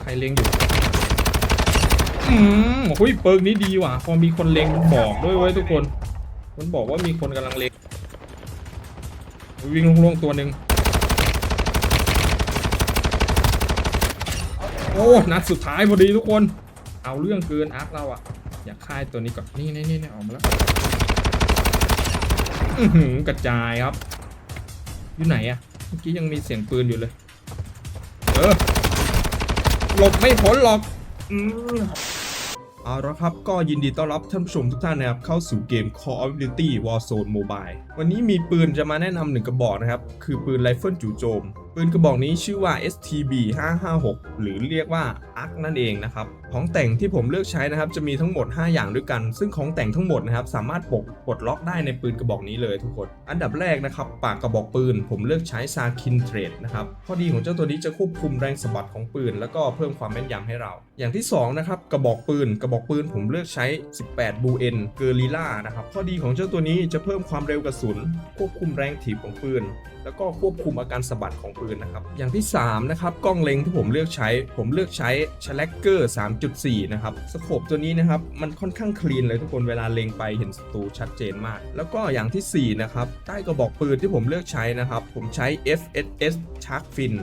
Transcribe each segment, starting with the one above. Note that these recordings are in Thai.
ใครเล็งอยู่อืมโอ้ยเปิร์กนี้ดีว่ะ พอมีคนเล็งมันบอกด้วยเว้ยทุกคน มันบอกว่ามีคนกำลังเล็ง วิ่งลงๆตัวหนึ่งโอ้นัดสุดท้ายพอดีทุกคน เอาเรื่องเกินอาร์คเราอะอยากฆ่าไอ้ตัวนี้ก่อน นี่นี่นี่ออกมาแล้วกระจายครับ อยู่ไหนอะเมื่อกี้ยังมีเสียงปืนอยู่เลย เออหลบไม่พ้นหรอกอืมเอาละครับ ก็ยินดีต้อนรับท่านผู้ชมทุกท่านนะครับเข้าสู่เกม Call of Duty Warzone Mobile วันนี้มีปืนจะมาแนะนำหนึ่งกระบอกนะครับ คือปืนไรเฟิลจู่โจม ปืนกระบอกนี้ชื่อว่า STB 556หรือเรียกว่า ARC นั่นเองนะครับ ของแต่งที่ผมเลือกใช้นะครับ จะมีทั้งหมด 5 อย่างด้วยกัน ซึ่งของแต่งทั้งหมดนะครับ สามารถปลดปลดล็อกได้ในปืนกระบอกนี้เลยทุกคน อันดับแรกนะครับ ปากกระบอกปืน ผมเลือกใช้ Sakin Trade นะครับ ข้อดีของเจ้าตัวนี้จะควบคุมแรงสะบัดของปืน แล้วก็เพิ่มความแม่นยำให้เรา อย่างที่2นะครับ กระบอกปืน กระบอกปืน ผมเลือกใช้ 18 บูเอ็นเกอริล่านะครับ ข้อดีของเจ้าตัวนี้จะเพิ่มความเร็วกระสุน ควบคุมแรงถีบของปืน แล้วก็ควบคุมอาการสะบัดของปืนนะครับ อย่างที่ 3 นะครับ กล้องเล็งที่ผมเลือกใช้ ผมเลือกใช้ c h a l เกอร์3.4 นะครับ สโคปตัวนี้นะครับ มันค่อนข้างคลีนเลยทุกคนเวลาเล็งไปเห็นศัตรูชัดเจนมาก แล้วก็อย่างทีสี่ 4 นะครับ ใต้กระบอกปืนที่ผมเลือกใช้นะครับ ผมใช้ FSS Shark Fin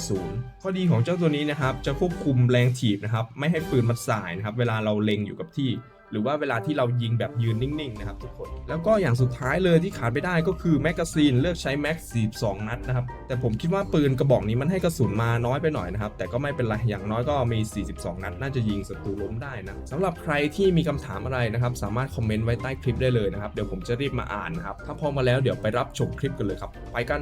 90 ข้อดีของเจ้าตัวนี้นะครับ จะควบคุมแรงถีบนะครับ ไม่ให้ปืนมันสายนะครับ เวลาเราเล็งอยู่กับที่ หรือว่าเวลาที่เรายิงแบบยืนนิ่งๆนะครับทุกคน แล้วก็อย่างสุดท้ายเลยที่ขาดไม่ได้ก็คือแมกกาซีนเลือกใช้แม็ก42นัดนะครับ แต่ผมคิดว่าปืนกระบอกนี้มันให้กระสุนมาน้อยไปหน่อยนะครับ แต่ก็ไม่เป็นไร อย่างน้อยก็มี 42 นัด น่าจะยิงศัตรูล้มได้นะสำหรับใครที่มีคำถามอะไรนะครับ สามารถคอมเมนต์ไว้ใต้คลิปได้เลยนะครับ เดี๋ยวผมจะรีบมาอ่านนะครับ ถ้าพร้อมมาแล้วเดี๋ยวไปรับชมคลิปกันเลยครับ ไปกัน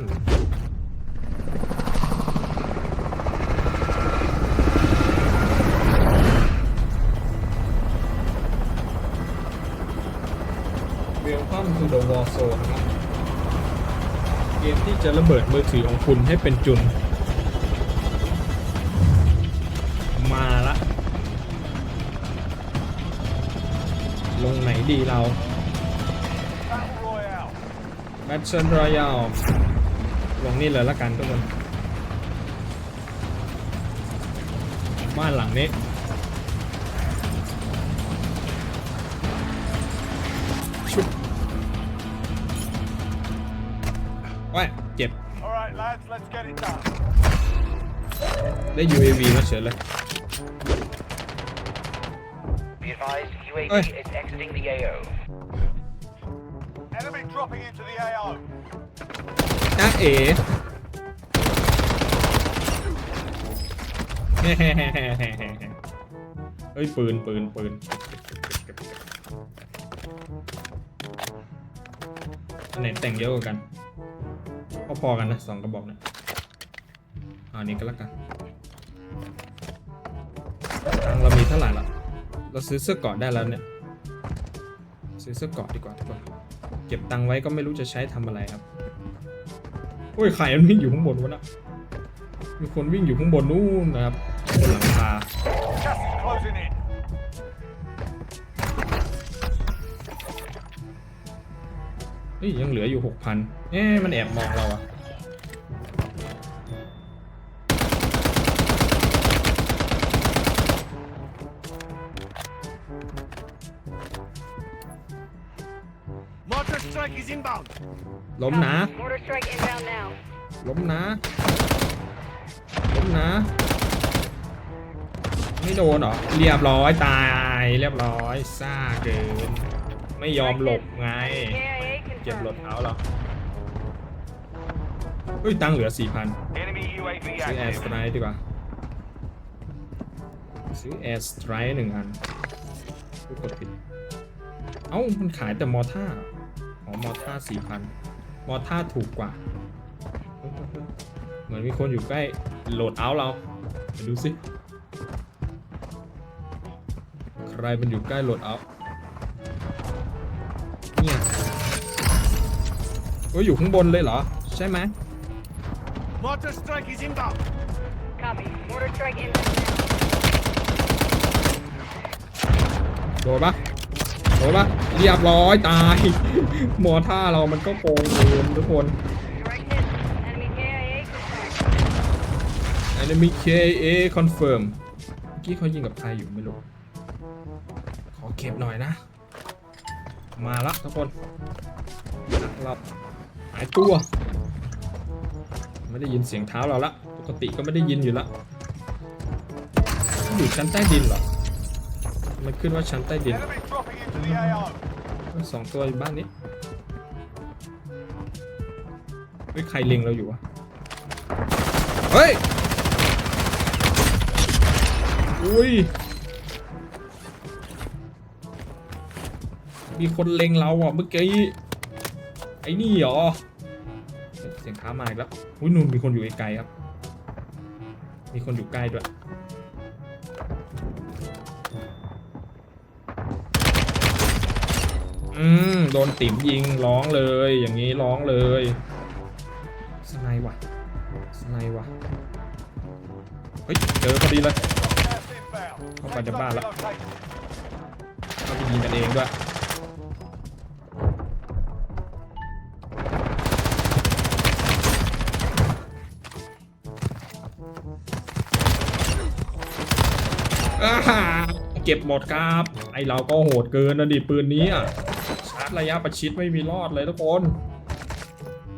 Welcome to the War Zone ครับเกมที่จะระเบิดมือถือของคุณให้เป็นจุน มาละ ลงไหนดีเราแบทเทิลรอยัลลงนี่เลยละกันทุกคน บ้านหลังนี้ โอ้ยเจ็บ All right, lads, let's get it done. ได้ UAV มาเฉยเลย Be advised, UAV Oi. is exiting the AO. Enemy dropping into the AO. จ้าเอ๋เฮ้เฮ้ย ปืนปืนปืน อันไหนแต่งเยอะกว่ากัน พอๆกันนะสองกระบอกเนะอะอันนี้ก็แล้วกันตังเรามีเท่าไหร่ละเราซื้อเสื้อเกราะได้แล้วเนี่ย ซื้อเสื้อเกราะดีกว่าทุกคนเก็บตังไว้ก็ไม่รู้จะใช้ทำอะไรครับโอ้ยไข่มันวิ่งอยู่ข้างบนวะนะมีคนวิ่งอยู่ข้างบนนู่นนะครับบนหลังคา เฮ้ยยังเหลืออยู่หกพันเอ๊ะมันแอบมองเราอะ Mortar strike is inbound. ล้มนะ Mortar strike inbound now. ล้มนะ ล้มนะ ไม่โดนเหรอ เรียบร้อยตาย เรียบร้อยซ่าเกิน ไม่ยอมหลบไง KIA เก็บรถ confirmed. เท้าเราเฮ้ยตังค์เหลือสี่พัน Enemy UAV ซื้อแอร์ส active. ไตร์ดีกว่า ซื้อแอร์สไตร์หนึ่งอันพูดกดผิด เอ้า มันขายแต่มอท่าอ๋อมอท่าสี่พันมอท่าถูกกว่า เหมือนมีคนอยู่ใกล้โหลดเอาท์เราไปดูสิ ใครมันอยู่ใกล้โหลดเอาท์ ก็อยู่ข้างบนเลยเหรอ ใช่ไหม Mortar strike is inbound. Copy. Mortar strike inbound now. โดนปะโดนปะเรียบร้อยตาย หมอท่าเรามันก็โกงเกินทุกคน Direct hit. Enemy KIA confirmed. enemy KA confirm เมื่อกี้เขายิงกับใครอยู่ไม่รู้ ขอเก็บหน่อยนะ มาละทุกคนเรา หายตัว ไม่ได้ยินเสียงเท้าเราละ ปกติก็ไม่ได้ยินอยู่ละอยู่ชั้นใต้ดินเหรอ มันขึ้นว่าชั้นใต้ดินสองตัวอยู่บ้านนี้เฮ้ยใครเล็งเราอยู่วะ เฮ้ย อุ้ย มีคนเล็งเราอะเมื่อกี้ อ้นี่หรอ เสียงเท้ามาอีกแล้วอุ้ยนู่นมีคนอยู่ไกลๆครับ มีคนอยู่ใกล้ด้วยอืมโดนติ๋มยิงร้องเลย อย่างนี้ร้องเลยสไนวะสไนวะเฮ้ยเจอพอดีเลย Gas inbound. Không phải Safe chấm ba zone lắm. relocated. เราไปยิงกันเองด้วย เก็บหมดครับ ไอเราก็โหดเกินนะดิปืนนี้อะชาร์จระยะประชิดไม่มีรอดเลยทุกคน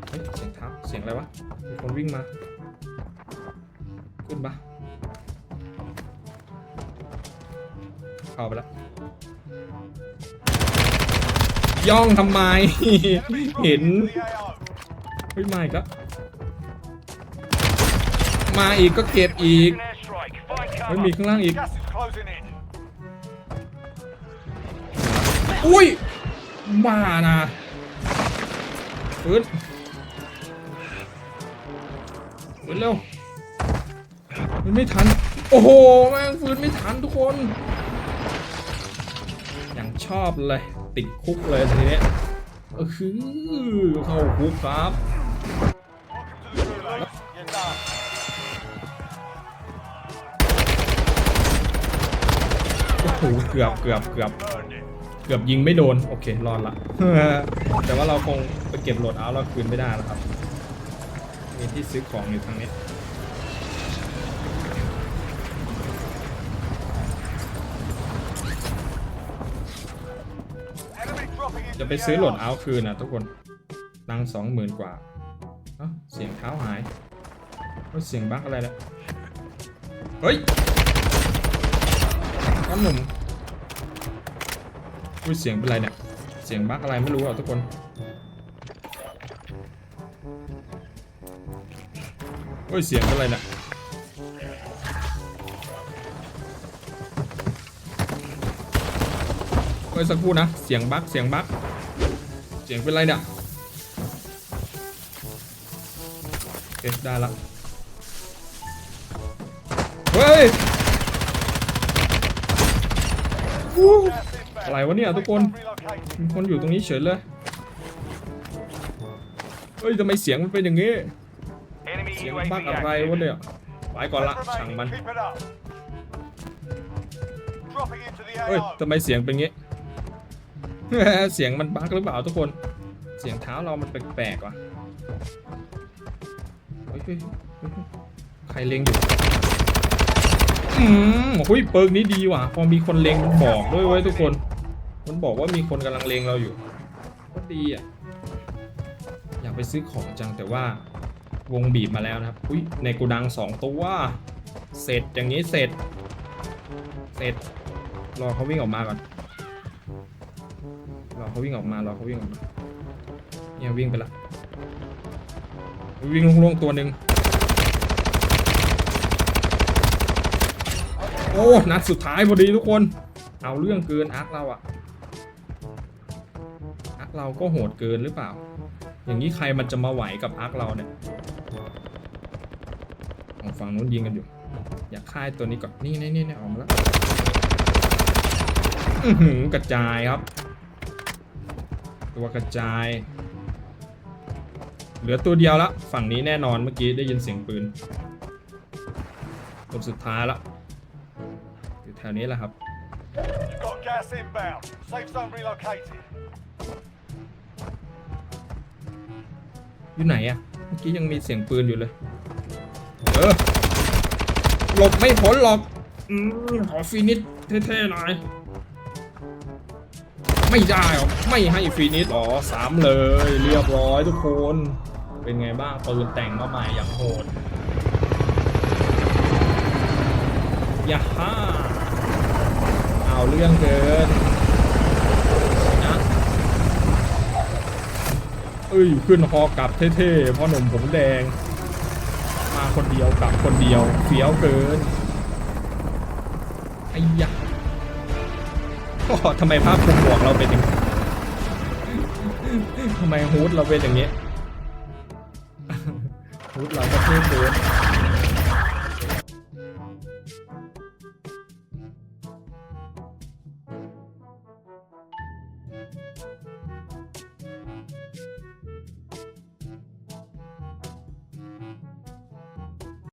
เฮ้ยเสียงเท้าเสียงอะไรวะมีคนวิ่งมา ขึ้นปะเข้าไปแล้วย่องทำไม เห็นเฮ้ยมาอีกแล้วมาอีกก็เก็บอีก An airstrike. Find เฮ้ยมีข้างล่างอีก อุ้ย มานะฟื้นฟื้นเร็วมันไม่ทัน โอ้โห แม่งฟื้นไม่ทันทุกคน อย่างชอบเลย ติดคุกเลยทีนี้เออคือเข้าคุกครับโอ้โหเกือบเกือบเกือบ เกือบยิงไม่โดน โอเค รอดละ แต่ว่าเราคงไปเก็บโหลดเอาท์เราคืนไม่ได้แล้วครับ มีที่ซื้อของอยู่ทางนี้ จะไปซื้อโหลดเอาท์คืนนะทุกคนตังสองหมื่นกว่าเสียงเท้าหายเสียงบั๊กอะไรเนี่ยเฮ้ยก้อนหนุ่ม อุ้ยเสียงเป็นไรเนี่ย เสียงบั๊กอะไรไม่รู้อะทุกคนเฮ้ยเสียงเป็นไรเนี่ยเฮ้ยสักครู่นะ เสียงบั๊กเสียงบั๊กเสียงเป็นไรเนี่ยเอ๊ะได้ละ เฮ้ย อะไรวะเนี่ยทุกคนมีคนอยู่ตรงนี้เฉยเลยเฮ้ยทำไมเสียงมันเป็นอย่างงี้เสียงบั๊กอะไรวะเนี่ยไปก่อนละช่างมันเฮ้ยทำไมเสียงเป็นงี้เสียงมันบั๊กหรือเปล่าทุกคน เสียงเท้าเรามันแปลกๆว่ะใครเล็งอยู่อืมโอ้ยเปิร์กนี้ดีว่ะ พอมีคนเล็งมันบอกด้วยเว้ทุกคน มันบอกว่ามีคนกำลังเล็งเราอยู่ ก็ดีอะ อยากไปซื้อของจังแต่ว่าวงบีบมาแล้วนะครับ อุ้ยในโกูดังสองตัว เสร็จอย่างนี้เสร็จ เสร็จ รอเขาวิ่งออกมาก่อน รอเขาวิ่งออกมารอเขาวิ่งออกมา เนี่ยวิ่งไปละ วิ่งล่วงๆตัวหนึ่งโอ้ นัดสุดท้ายพอดีทุกคน เอาเรื่องเกินอาร์คเราอะอาร์ค เราก็โหดเกินหรือเปล่า อย่างนี้ใครมันจะมาไหวกับอาร์คเราเนี่ยของฝั่งนู้นยิงกันอยู่ อยากฆ่าตัวนี้ก่อน นี่นี่นี่ออกมาแล้วกระจายครับ ตัวกระจาย เหลือตัวเดียวละ ฝั่งนี้แน่นอนเมื่อกี้ได้ยินเสียงปืนคนสุดท้ายละอยู่แถวนี้แหละครับ อยู่ไหนอะเมื่อกี้ยังมีเสียงปืนอยู่เลย เออลบไม่พ้นหรอก อืมขอฟินิชเท่ๆหน่อย ไม่ได้หรอไม่ให้ฟินิชหรอสามเลย เรียบร้อยทุกคน เป็นไงบ้างปืนแต่งมาใหม่อย่างโหดยาฮ่าเอาเรื่องเกินนะ เอ้ยขึ้นคอกลับเท่ๆพ่อหนุ่มผมแดง มาคนเดียวกลับคนเดียวเสียวเกินไอ้ยะก็ทำไมภาพคลุมหมวกเราเป็นอย่างนี้ทำไมฮูดเราเป็นอย่างนี้ฮูดเราก็เท่เกิน